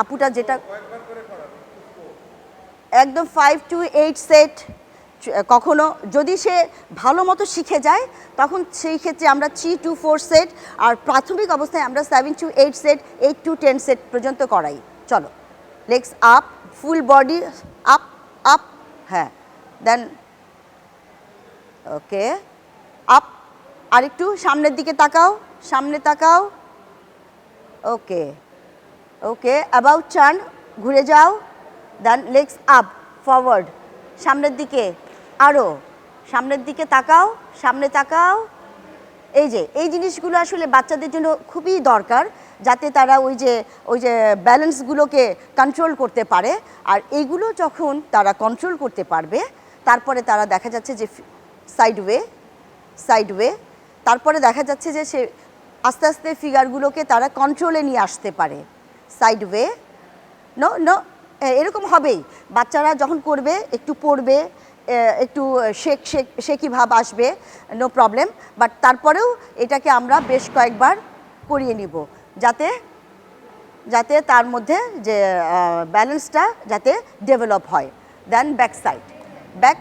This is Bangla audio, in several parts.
আপুটা যেটা একদম ফাইভ টু এইট সেট কখনো যদি সে ভালো মতো শিখে যায়, তখন সেই ক্ষেত্রে আমরা থ্রি টু ফোর সেট আর প্রাথমিক অবস্থায় আমরা seven to eight set eight to ten set পর্যন্ত করাই। চলো legs up full body up up হ্যাঁ দেন ওকে আপ আরেকটু সামনের দিকে তাকাও, সামনে তাকাও ওকে ওকে অ্যাবাউট টার্ন ঘুরে যাও দেন লেগস আপ ফরওয়ার্ড সামনের দিকে আরও সামনের দিকে তাকাও, সামনে তাকাও। এই যে, এই জিনিসগুলো আসলে বাচ্চাদের জন্য খুবই দরকার, যাতে তারা ওই যে ওই যে ব্যালেন্সগুলোকে কন্ট্রোল করতে পারে, আর এইগুলো যখন তারা কন্ট্রোল করতে পারবে, তারপরে তারা দেখা যাচ্ছে যে সাইড ওয়ে সাইড ওয়ে তারপরে দেখা যাচ্ছে যে সে আস্তে আস্তে ফিগারগুলোকে তারা কন্ট্রোলে নিয়ে আসতে পারে। সাইড ওয়ে নো নো এরকম হবেই। বাচ্চারা যখন করবে, একটু পড়বে একটু শেক শেক শেকি ভাব আসবে নো প্রবলেম বাট তারপরেও এটাকে আমরা বেশ কয়েকবার করিয়ে নিব। যাতে যাতে তার মধ্যে যে ব্যালেন্সটা যাতে ডেভেলপ হয়। Then back side back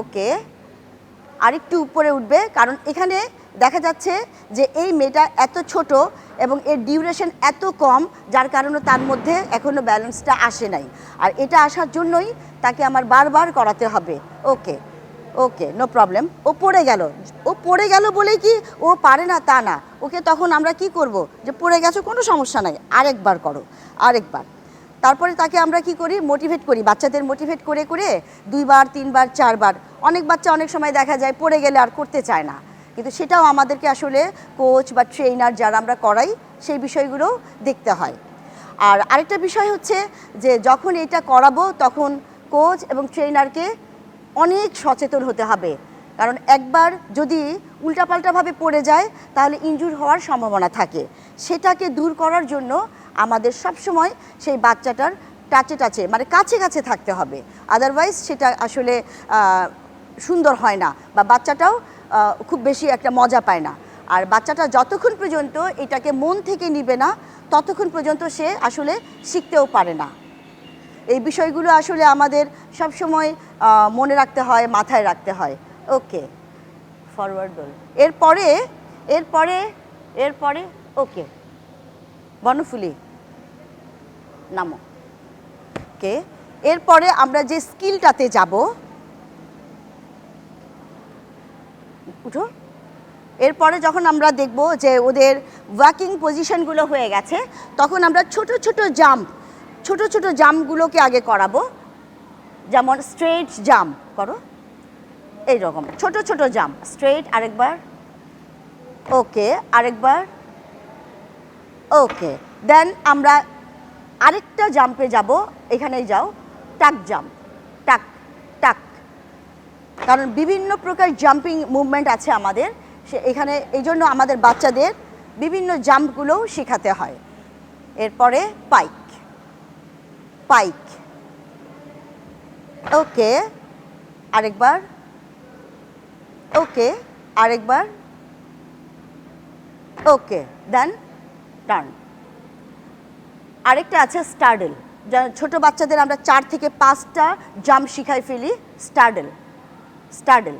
okay আরেকটু উপরে উঠবে, কারণ এখানে দেখা যাচ্ছে যে এই মেয়েটা এত ছোট এবং এর ডিউরেশন এত কম, যার কারণে তার মধ্যে এখনও ব্যালেন্সটা আসে নাই। আর এটা আসার জন্যই তাকে আমার বারবার করাতে হবে। ওকে ওকে নো প্রবলেম ও পড়ে গেল। ও পড়ে গেল বলেই কি ও পারে না তা না। ওকে তখন আমরা কি করব? যে পড়ে গেছো, কোনো সমস্যা নাই। আরেকবার করো, আরেকবার। তারপরে তাকে আমরা কি করি? মোটিভেট করি। বাচ্চাদের মোটিভেট করে করে দুইবার, তিনবার, চারবার। অনেক বাচ্চা অনেক সময় দেখা যায় পড়ে গেলে আর করতে চায় না। কিন্তু সেটাও আমাদেরকে আসলে কোচ বা ট্রেনার যারা আমরা করাই, সেই বিষয়গুলো দেখতে হয়। আর আরেকটা বিষয় হচ্ছে যে যখন এটা করাবো, তখন কোচ এবং ট্রেনারকে অনেক সচেতন হতে হবে। কারণ একবার যদি উল্টাপাল্টাভাবে পড়ে যায়, তাহলে ইনজুর হওয়ার সম্ভাবনা থাকে। সেটাকে দূর করার জন্য আমাদের সবসময় সেই বাচ্চাটার টাচে টাচে মানে কাছে কাছে থাকতে হবে। আদারওয়াইজ সেটা আসলে সুন্দর হয় না বা বাচ্চাটাও খুব বেশি একটা মজা পায় না। আর বাচ্চাটা যতক্ষণ পর্যন্ত এটাকে মন থেকে নিবে না ততক্ষণ পর্যন্ত সে আসলে শিখতেও পারে না। এই বিষয়গুলো আসলে আমাদের সবসময় আহ, মনে রাখতে হয় মাথায় রাখতে হয়। ওকে ফরওয়ার্ড বল। এরপরে এরপরে এরপরে ওকে বনফুলি নামো। ওকে এরপরে আমরা যে স্কিলটাতে যাব উঠো। এরপরে যখন আমরা দেখব যে ওদের ওয়ার্কিং পজিশনগুলো হয়ে গেছে, তখন আমরা ছোট ছোট জাম্প ছোট ছোট জাম্পগুলোকে আগে করাবো। যেমন স্ট্রেট জাম্প করো। এই রকম ছোট ছোট জাম্প স্ট্রেট আরেকবার ওকে আরেকবার ওকে দেন আমরা আরেকটা জাম্পে যাব। এখানেই যাও টাক জাম্প টাক কারণ বিভিন্ন প্রকার জাম্পিং মুভমেন্ট আছে আমাদের। সে এখানে এই জন্য আমাদের বাচ্চাদের বিভিন্ন জাম্পগুলোও শেখাতে হয়। এরপরে পাইক পাইক ওকে আরেকবার ওকে আরেকবার ওকে দেন টার্ন আরেকটা আছে স্টার্ডেল যা ছোটো বাচ্চাদের আমরা চার থেকে পাঁচটা জাম্প শিখাই ফেলি স্টার্ডেল স্টার্ডেল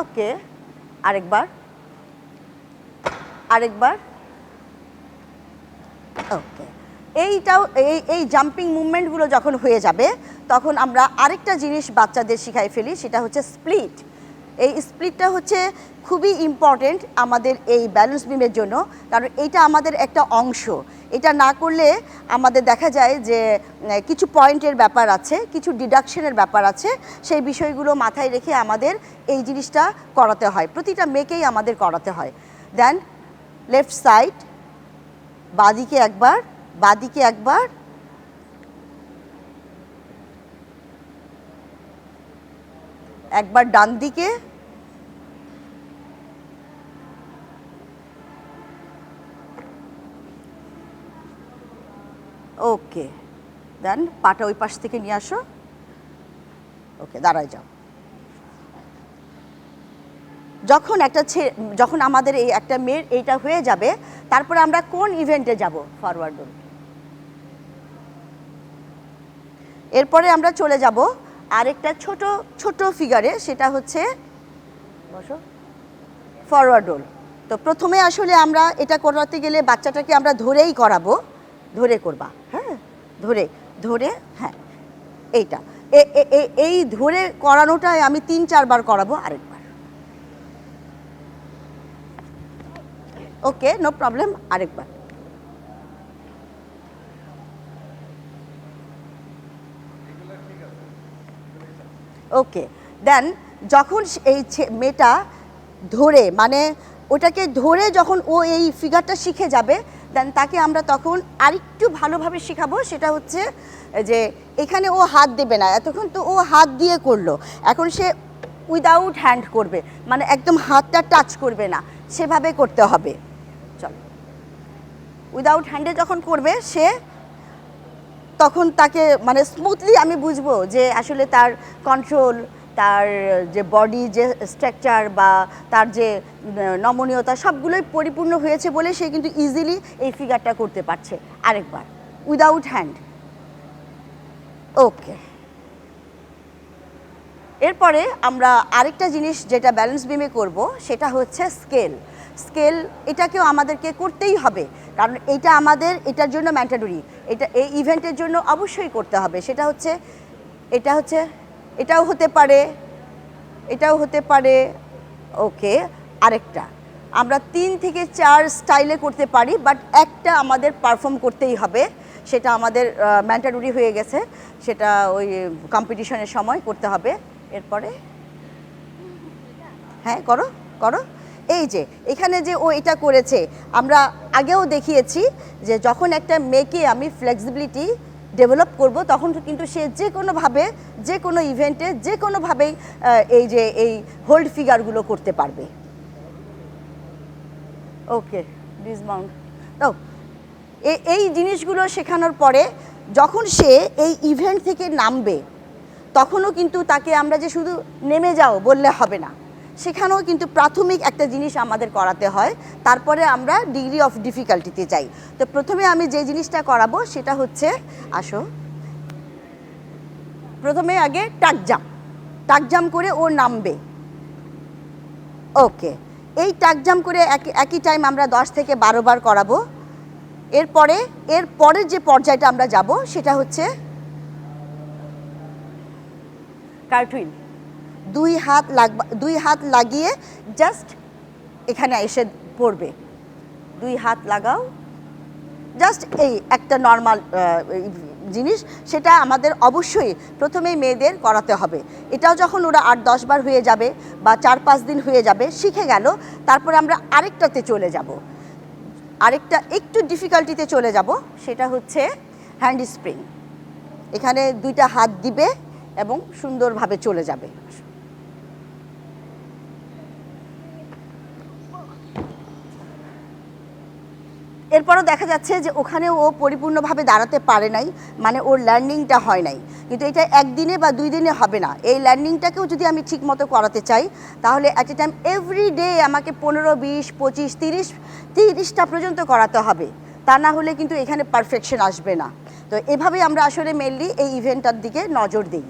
ওকে, আরেকবার। আরেকবার। ওকে, এইটাও, এই এই জাম্পিং মুভমেন্টগুলো যখন হয়ে যাবে, তখন আমরা আরেকটা জিনিস বাচ্চাদের শিখাই ফেলি, সেটা হচ্ছে স্প্লিট এই স্প্লিটটা হচ্ছে খুবই ইম্পর্টেন্ট আমাদের এই ব্যালেন্স বিমের জন্য, কারণ এটা আমাদের একটা অংশ। এটা না করলে আমাদের দেখা যায় যে কিছু পয়েন্টের ব্যাপার আছে, কিছু ডিডাকশনের ব্যাপার আছে, সেই বিষয়গুলো মাথায় রেখে আমাদের এই জিনিসটা করাতে হয়। প্রতিটা মেয়েকেই আমাদের করাতে হয়। দেন লেফট সাইড বাদিকে একবার বাদিকে একবার একবার ডান দিকে ওকে দেন পাটা ওই পাশ থেকে নিয়ে আসো। ওকে, দাঁড়ায় যাও। যখন একটা যখন আমাদের এই একটা মেয়ের এইটা হয়ে যাবে, তারপরে আমরা কোন ইভেন্টে যাব? ফরওয়ার্ড এরপরে আমরা চলে যাব আরেকটা ছোট ছোট ফিগারে সেটা হচ্ছে, বসো ফরওয়ার্ড রোল তো প্রথমে আসলে আমরা এটা করাতে গেলে বাচ্চাটাকে আমরা ধরেই করাবো। ধরে করবা হ্যাঁ? ধরে ধরে হ্যাঁ এইটা। এই ধরে করানোটাই আমি তিন, চারবার করাবো আরেকবার। ওকে নো প্রবলেম আরেকবার। ওকে দেন যখন এই মেয়েটা ধরে মানে ওটাকে ধরে যখন ও এই ফিগারটা শিখে যাবে দেন তাকে আমরা তখন আরেকটু ভালোভাবে শেখাবো, সেটা হচ্ছে যে এখানে ও হাত দেবে না, এতক্ষণ তো ও হাত দিয়ে করল। এখন সে উইদাউট হ্যান্ড করবে মানে একদম হাতটা টাচ করবে না, সেভাবে করতে হবে। চল। উইদাউট হ্যান্ডে যখন করবে, সে তখন তাকে মানে স্মুথলি আমি বুঝব যে আসলে তার কন্ট্রোল তার যে বডি যে স্ট্রাকচার বা তার যে নমনীয়তা সবগুলোই পরিপূর্ণ হয়েছে বলে সে কিন্তু ইজিলি এই ফিগারটা করতে পারছে। আরেকবার উইদাউট হ্যান্ড ওকে এরপরে আমরা আরেকটা জিনিস যেটা ব্যালেন্স বিমে করব, সেটা হচ্ছে স্কেল স্কেল এটাকেও আমাদেরকে করতেই হবে, কারণ এটা আমাদের, এটার জন্য ম্যান্ডেটরি এটা, এই ইভেন্টের জন্য অবশ্যই করতে হবে। সেটা হচ্ছে, এটা হচ্ছে এটাও হতে পারে, এটাও হতে পারে, ওকে, আরেকটা। আমরা তিন থেকে চার স্টাইলে করতে পারি, বাট একটা আমাদের পারফর্ম করতেই হবে, সেটা আমাদের ম্যান্ডেটরি হয়ে গেছে, সেটা ওই কম্পিটিশনের সময় করতে হবে। এরপরে? হ্যাঁ করো করো। এই যে, এখানে যে ও এটা করেছে, আমরা আগেও দেখিয়েছি যে যখন একটা মেয়েকে আমি ফ্লেক্সিবিলিটি ডেভেলপ করব, তখন কিন্তু সে যে কোনোভাবে যে কোনো ইভেন্টে যে কোনোভাবেই এই যে, এই হোল্ড ফিগারগুলো করতে পারবে। ওকে ডিসমাউন্ট তো এই জিনিসগুলো শেখানোর পরে, যখন সে এই ইভেন্ট থেকে নামবে, তখনও কিন্তু তাকে আমরা যে শুধু নেমে যাও বললে হবে না। সেখানেও কিন্তু প্রাথমিক একটা জিনিস আমাদের করাতে হয়, তারপরে আমরা ডিগ্রি অফ ডিফিকাল্টিতে যাই। তো প্রথমে আমি যে জিনিসটা করাবো সেটা হচ্ছে, আসো। প্রথমে আগে টাক জাম্প টাক জাম্প করে ও নামবে। ওকে এই টাক জাম্প করে একই টাইম আমরা দশ থেকে বারো বার করাবো। এরপরে, এর পরের যে পর্যায়টা আমরা যাব সেটা হচ্ছে কার্টুইন দুই হাত লাগবা, দুই হাত লাগিয়ে জাস্ট এখানে এসে পড়বে। দুই হাত লাগাও। জাস্ট এই একটা নর্মাল জিনিস, সেটা আমাদের অবশ্যই প্রথমেই মেয়েদের করাতে হবে। এটাও যখন ওরা আট, দশ বার হয়ে যাবে বা চার, পাঁচ দিন হয়ে যাবে, শিখে গেল, তারপরে আমরা আরেকটাতে চলে যাব। আরেকটা একটু ডিফিকাল্টিতে চলে যাব, সেটা হচ্ছে হ্যান্ড স্প্রিং এখানে দুইটা হাত দিবে এবং সুন্দরভাবে চলে যাবে। এরপরও দেখা যাচ্ছে যে ওখানে ও পরিপূর্ণভাবে দাঁড়াতে পারে নাই মানে ওর লার্নিংটা হয় নাই। কিন্তু এটা একদিনে বা দুই দিনে হবে না। এই লার্নিংটাকেও যদি আমি ঠিক মতো করাতে চাই, তাহলে at a time every day আমাকে পনেরো, বিশ, পঁচিশ, তিরিশ, তিরিশটা পর্যন্ত করাতে হবে। তা না হলে কিন্তু এখানে পারফেকশন আসবে না। তো এভাবেই আমরা আসলে মেনলি এই ইভেন্টটার দিকে নজর দিই।